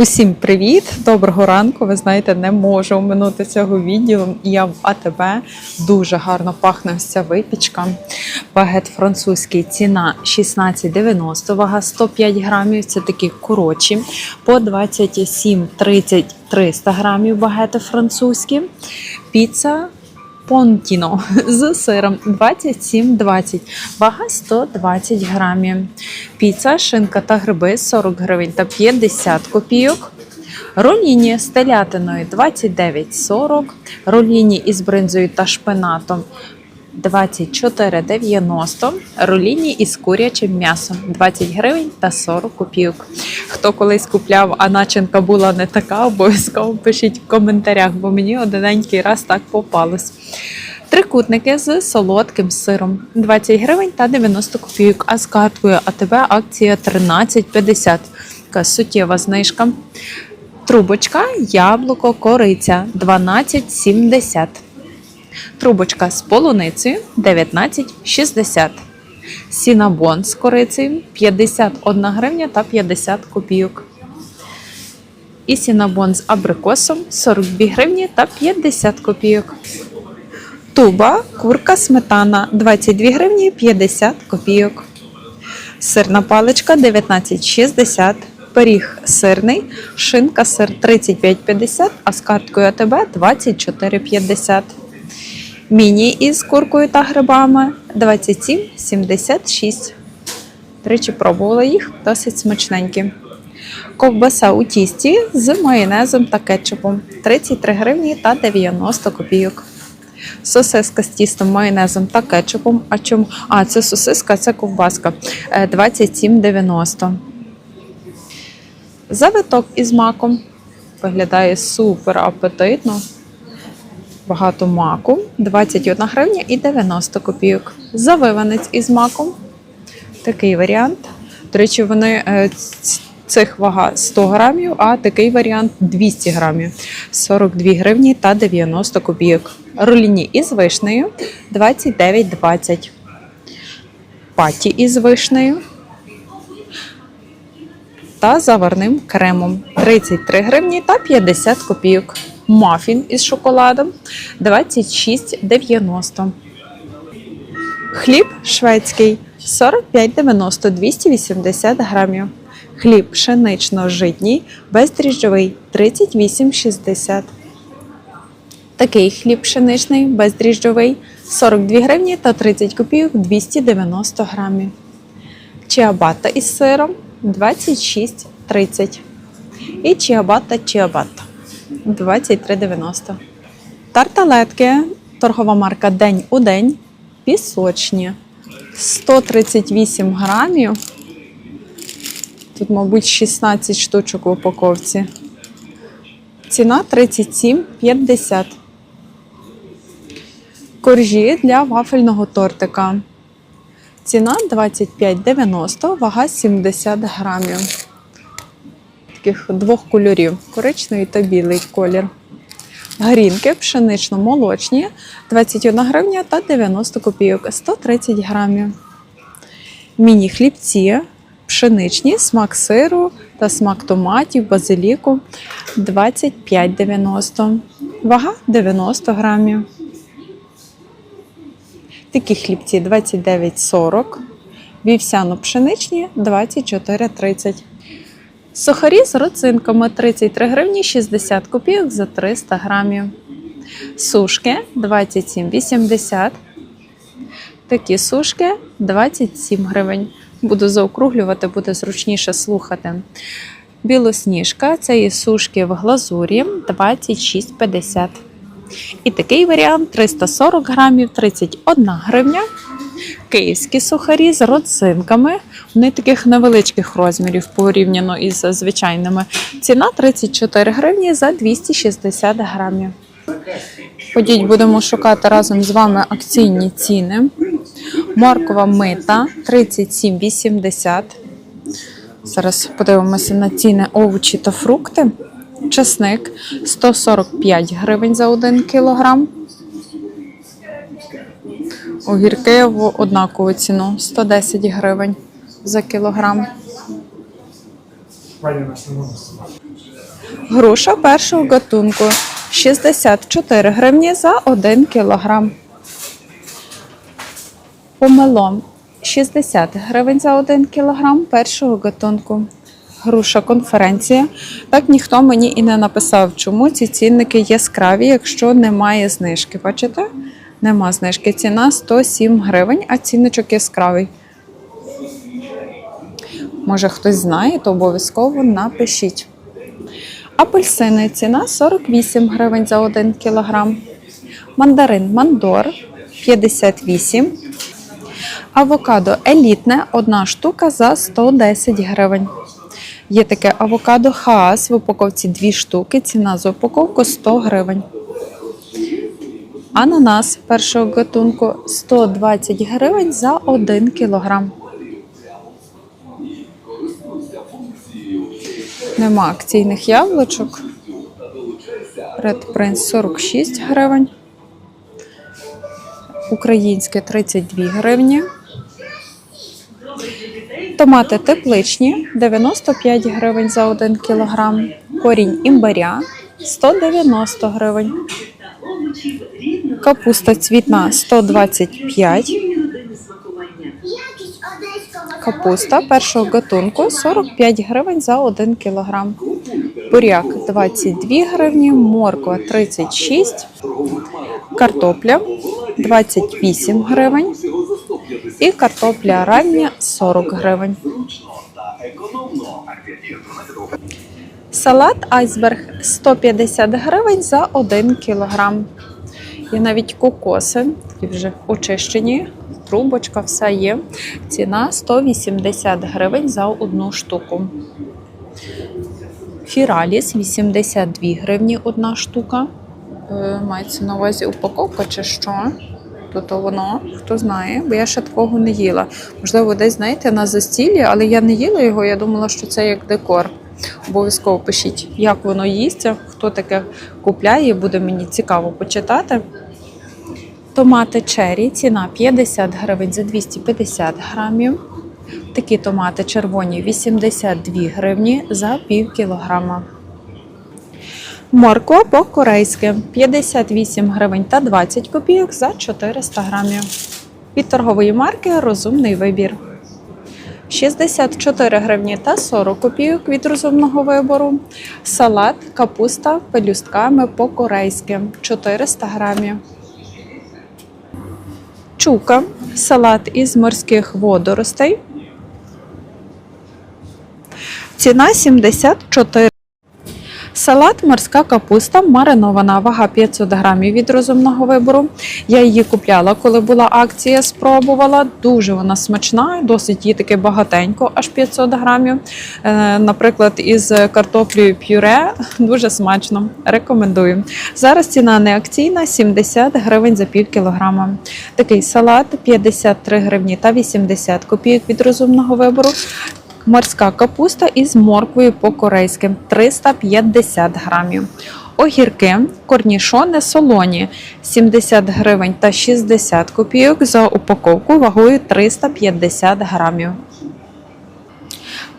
Усім привіт! Доброго ранку. Ви знаєте, не можу оминути цього відділу. Я в АТБ дуже гарно пахне ця випічка. Багет французький, ціна 16,90, вага 105 грамів. Це такі коротші. По 27,30 300 грамів багети французькі. Піца Понтіно з сиром 27,20, вага 120 грамів. Піца, шинка та гриби 40 гривень та 50 копійок. Роліні з телятиною 29,40, роліні із бринзою та шпинатом 24,90, роліні із курячим м'ясом 20 гривень та 40 копійок. Хто колись купляв, а начинка була не така, обов'язково пишіть в коментарях, бо мені одиненький раз так попалось. Трикутники з солодким сиром 20 гривень та 90 копійок. А з карткою АТБ акція 13,50. Така суттєва знижка. Трубочка, яблуко, кориця 12,70. Трубочка з полуницею 19,60. Сінабон з корицею 51 гривня та 50 копійок. І сінабон з абрикосом 42 гривні та 50 копійок. Туба, курка, сметана 22 гривні 50 копійок. Сирна паличка 19,60. Пиріг сирний, шинка сир 35,50, а з карткою АТБ 24,50. Міні із куркою та грибами 27,76. Тричі пробувала їх, досить смачненькі. Ковбаса у тісті з майонезом та кетчупом 33 гривні та 90 копійок. Сосиска з тістом, майонезом та кетчупом. А чому? А, це сосиска, це ковбаска. Е, 27,90. Завиток із маком. Виглядає супер апетитно. Багато маку. 21 гривня і 90 копійок. Завиванець із маком. Такий варіант. До речі, вони е, цих вага 100 грамів, а такий варіант 200 грамів. 42 гривні та 90 копійок. Руліні із вишнею 29,20. Паті із вишнею та заварним кремом 33 гривні та 50 копійок. Мафін із шоколадом 26,90. Хліб шведський 45,90 280 грамів. Хліб пшенично-житній бездріжджовий 38,60. Такий хліб пшеничний бездріжджовий 42 гривні та 30 копійок 290 грамів. Чиабата із сиром 26,30. І чиабата чиабата 23,90. Тарталетки, торгова марка День у день. Пісочні 138 грамів. Тут, мабуть, 16 штучок в упаковці. Ціна 37,50. Коржі для вафельного тортика. Ціна 25,90, вага 70 грамів. Таких двох кольорів: коричневий та білий колір. Грінки пшенично-молочні 21 гривня та 90 копійок 130 грамів. Міні-хлібці пшеничні, смак сиру та смак томатів, базиліку 25,90. Вага 90 грамів. Такі хлібці 29,40. Вівсяно-пшеничні 24,30. Сухарі з родзинками 33 гривні 60 копійок за 300 грамів. Сушки 27,80. Такі сушки 27 гривень. Буду заокруглювати, буде зручніше слухати. Білосніжка це є сушки в глазурі 26,50. І такий варіант 340 грамів 31 гривня. Київські сухарі з родзинками. Вони таких невеличких розмірів порівняно із звичайними. Ціна 34 гривні за 260 грамів. Ходіть, будемо шукати разом з вами акційні ціни. Моркова мита 37,80. Зараз подивимося на ціни овочі та фрукти. Часник 145 гривень за 1 кілограм. Огірки в однакову ціну 110 гривень за кілограм. Груша першого гатунку 64 гривні за 1 кілограм. Помелом 60 гривень за 1 кілограм першого гатунку. Груша конференція. Так ніхто мені і не написав, чому ці цінники яскраві, якщо немає знижки. Бачите? Нема знижки. Ціна 107 гривень, а цінничок яскравий. Може хтось знає, то обов'язково напишіть. Апельсини ціна 48 гривень за 1 кілограм. Мандарин Мандор 58. Авокадо елітне одна штука за 110 гривень. Є таке авокадо Хаас в упаковці 2 штуки. Ціна за упаковку 100 гривень. Ананас першого гатунку 120 гривень за 1 кілограм. Нема акційних яблучок. Red Prince 46 гривень. Українське 32 гривні. Томати тепличні 95 гривень за 1 кілограм. Корінь імбаря 190 гривень. Капуста цвітна 125. Капуста першого гатунку 45 гривень за 1 кілограм. Буряк 22 гривні, морква 36, картопля 28 гривень і картопля рання 40 гривень. Салат айсберг 150 гривень за 1 кілограм. Є навіть кокоси, які вже очищені, трубочка, все є. Ціна 180 гривень за одну штуку. Фіраліс 82 гривні одна штука. Е, Мається на увазі упаковка чи що? Тут воно, хто знає, бо я ще такого не їла. Можливо, десь, знаєте, на застіллі, але я не їла його, я думала, що це як декор. Обов'язково пишіть, як воно їсться, хто таке купляє, буде мені цікаво почитати. Томати черрі, ціна 50 гривень за 250 грамів. Такі томати червоні 82 гривні за пів кілограма. Морква по-корейськи 58 гривень та 20 копійок за 400 грамів. Від торгової марки Розумний вибір. 64 гривні та 40 копійок від розумного вибору. Салат, капуста пелюстками по-корейськи 400 грамів. Чука, салат із морських водоростей. Ціна 74. Салат морська капуста маринована, вага 500 грамів від розумного вибору. Я її купляла, коли була акція, спробувала. Дуже вона смачна, досить її таки багатенько, аж 500 грамів. Е, Наприклад, із картоплею пюре дуже смачно. Рекомендую. Зараз ціна не акційна 70 гривень за пів кілограма. Такий салат 53 гривні та 80 копійок від розумного вибору. Морська капуста із морквою по-корейськи 350 грамів. Огірки, корнішони солоні 70 гривень та 60 копійок за упаковку вагою 350 грамів.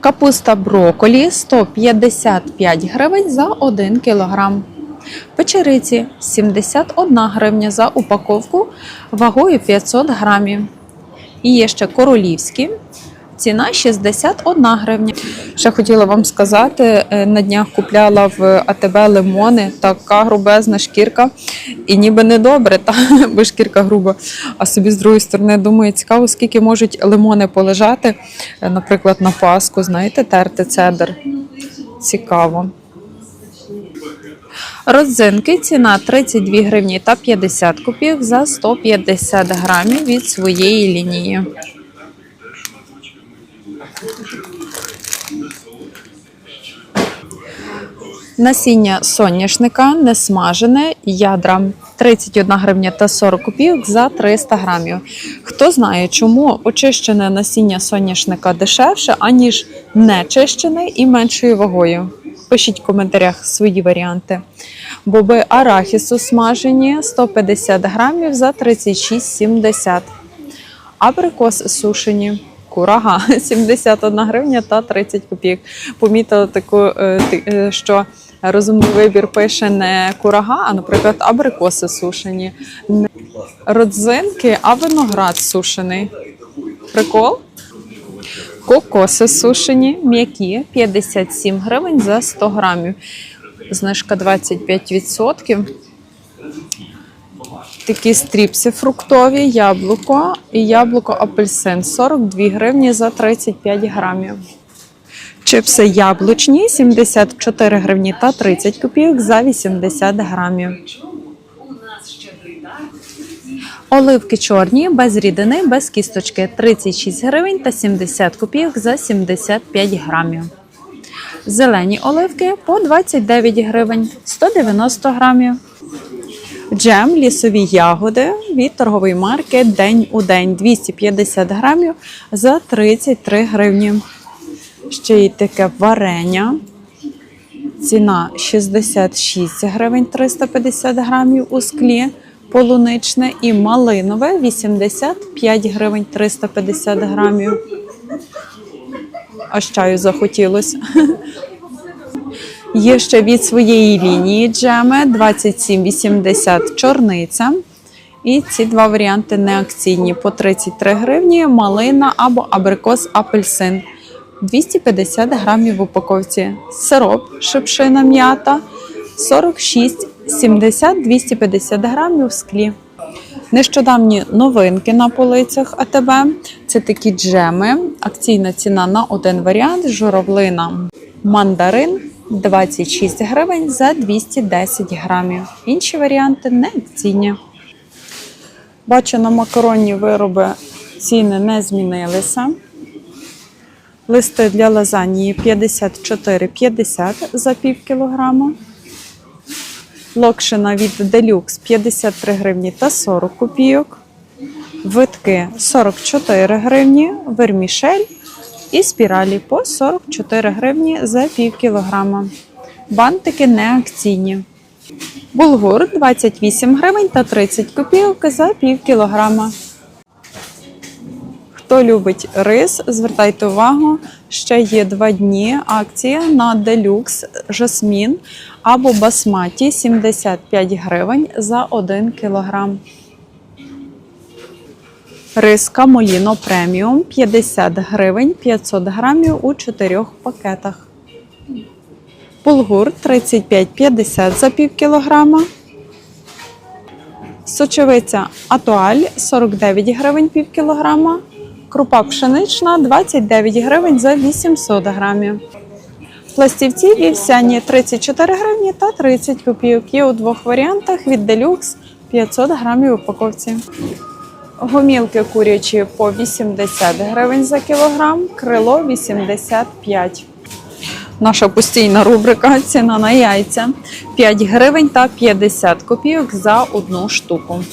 Капуста броколі 155 гривень за 1 кілограм. Печериці 71 гривня за упаковку вагою 500 грамів. І є ще королівські. Ціна 61 гривня. Ще хотіла вам сказати, е, на днях купляла в АТБ лимони, така грубезна шкірка, і ніби не добре, та, бо шкірка груба. А собі з другої сторони думаю, цікаво, скільки можуть лимони полежати, е, наприклад, на Пасху, знаєте, терти цедр. Цікаво. Родзинки ціна 32 гривні та 50 копійок за 150 грамів від своєї лінії. Насіння соняшника несмажене ядра 31 гривня та 40 копійок за 300 грамів. Хто знає, чому очищене насіння соняшника дешевше, аніж нечищене і меншою вагою? Пишіть в коментарях свої варіанти. Боби арахісу смажені 150 грамів за 36,70. Абрикос сушені курага 71 гривня та 30 копійок. Помітила таку, е, е, що розумний вибір пише не курага, а, наприклад, абрикоси сушені, родзинки, а виноград сушений. Прикол? Кокоси сушені, м'які 57 гривень за 100 грамів. Знижка 25%. Такі стріпси фруктові, яблуко і яблуко апельсин 42 гривні за 35 грамів. Чипси яблучні 74 гривні та 30 копійок за 80 грамів. Оливки чорні, без рідини, без кісточки 36 гривень та 70 копійок за 75 грамів. Зелені оливки по 29 гривень 190 грамів. Джем, лісові ягоди від торгової марки День у день 250 грамів за 33 гривні. Ще й таке варення. Ціна 66 гривень 350 грамів у склі. Полуничне і малинове 85 гривень 350 грамів. А чаю захотілося. Є ще від своєї лінії джеми 27,80 чорниця. І ці два варіанти не акційні по 33 гривні, малина або абрикос апельсин. 250 грамів в упаковці. Сироп шипшина м'ята 46, 70, 250 грамів в склі. Нещодавні новинки на полицях АТБ. Це такі джеми. Акційна ціна на один варіант. Журавлина мандарин 26 гривень за 210 грамів. Інші варіанти не акційні. Бачу, на макаронні вироби ціни не змінилися. Листи для лазанії 54,50 за пів кілограма. Локшина від Deluxe 53 гривні та 40 копійок. Витки 44 гривні, вермішель і спіралі по 44 гривні за пів кілограма. Бантики не акційні. Булгур 28 гривень та 30 копійок за пів кілограма. Хто любить рис, звертайте увагу, ще є два дні акція на делюкс жасмін або басматі 75 гривень за 1 кілограм. Рис Камоліно преміум 50 гривень 500 грамів у 4 пакетах. Булгур 35,50 за пів кілограма. Сочевиця Атуаль 49 гривень пів кілограма. Крупа пшенична 29 гривень за 800 грамів. Пластівці вівсяні 34 гривні та 30 копійок. Є у двох варіантах від Deluxe 500 грамів упаковці. Гомілки курячі по 80 гривень за кілограм, крило 85. Наша постійна рубрика ціна на яйця 5 гривень та 50 копійок за одну штуку.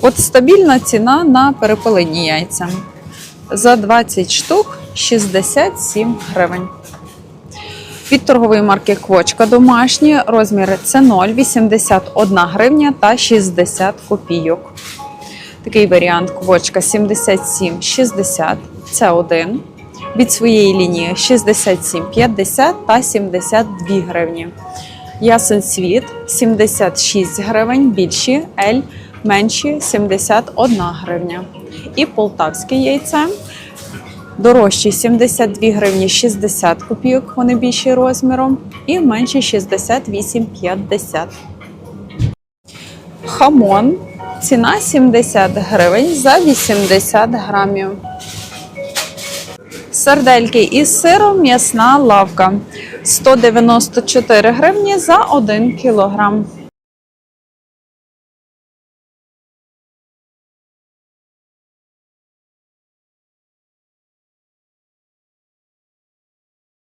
От стабільна ціна на перепелині яйця. За 20 штук 67 гривень. Від торгової марки Квочка домашні розміри це 0, 81 гривня та 60 копійок. Такий варіант квочка 77,60 це один. Від своєї лінії 67,50 та 72 гривні. Ясен світ 76 гривень, більші, L менші 71 гривня. І полтавське яйце дорожчі 72 гривні 60 копійок, вони більші розміром, і менші 68,50. Хамон. Ціна 70 гривень за 80 грамів. Сардельки із сиром м'ясна лавка 194 гривні за 1 кілограм.